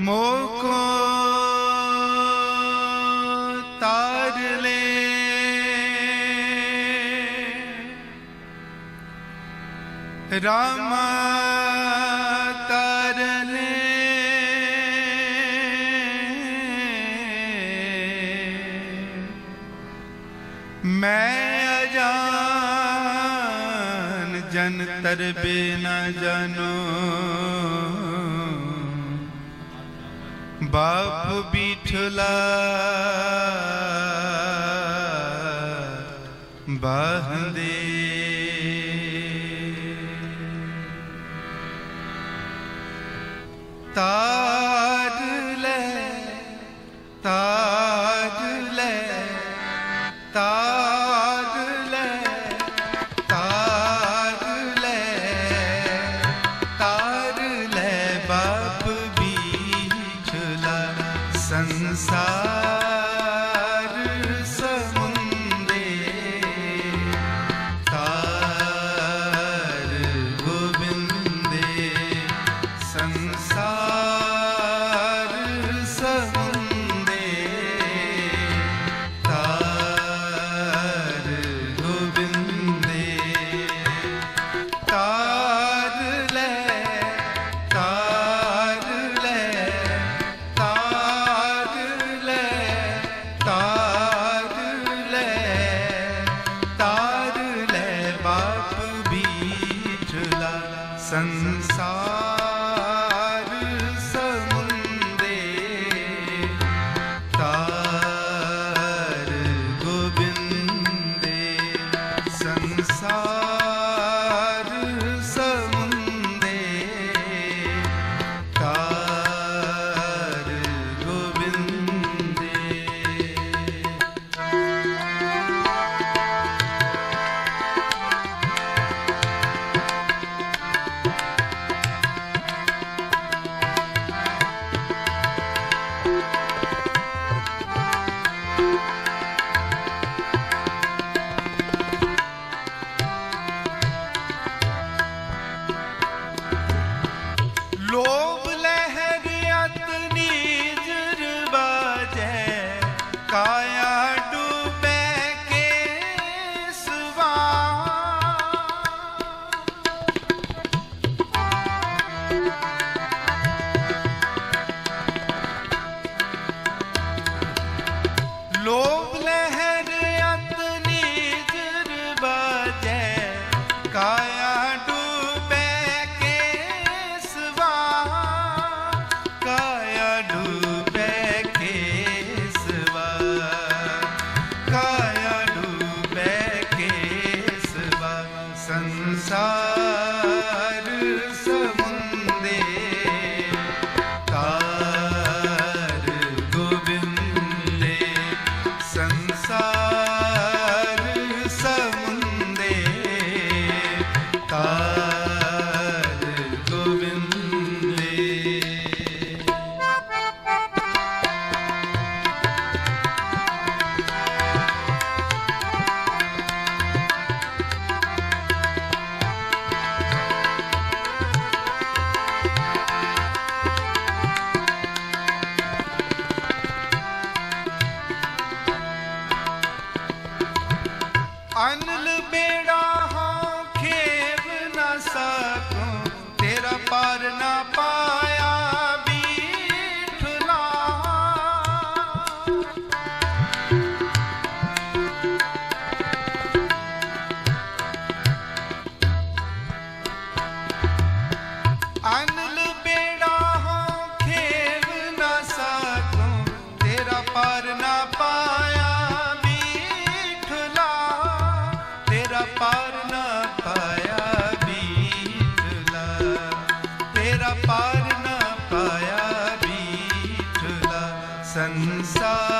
ਮੋਕੋ ਤਾਰ ਰਾਮ ਤਾਰ ਮੈਂ ਅਜਾਨ ਜਨ ਤਰਬੇ ਨਾ ਜਾਨੋ ਬਾਪ ਬਿਠਲਾ। ਬਾਹਦੇ। ਤਾ sorry संसार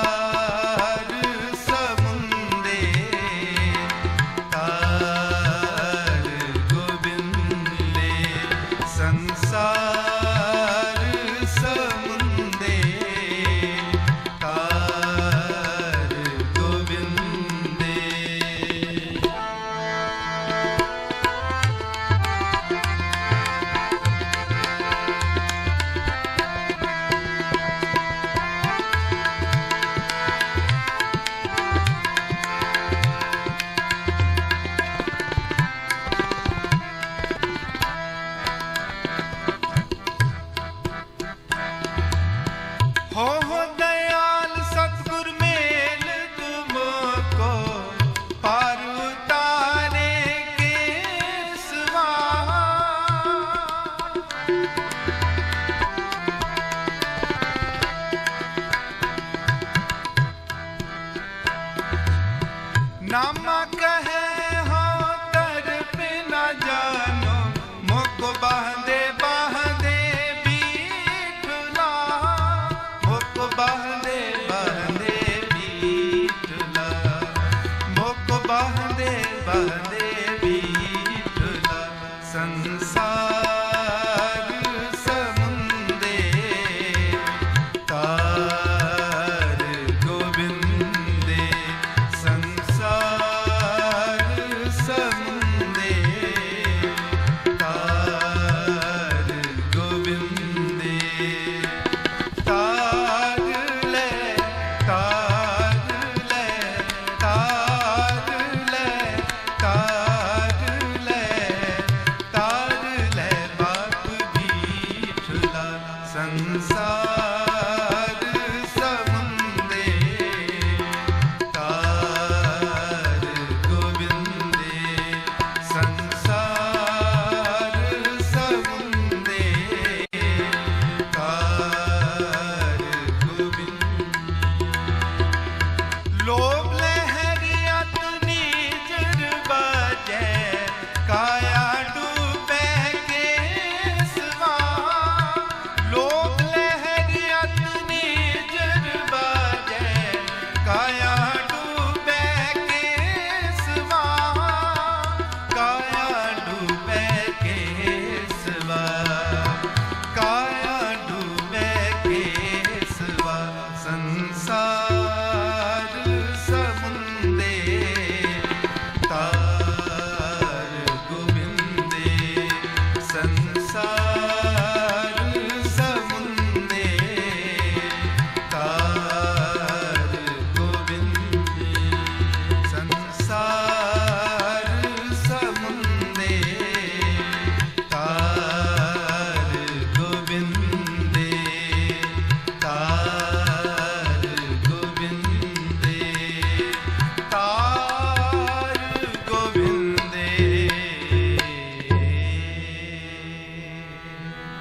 संसार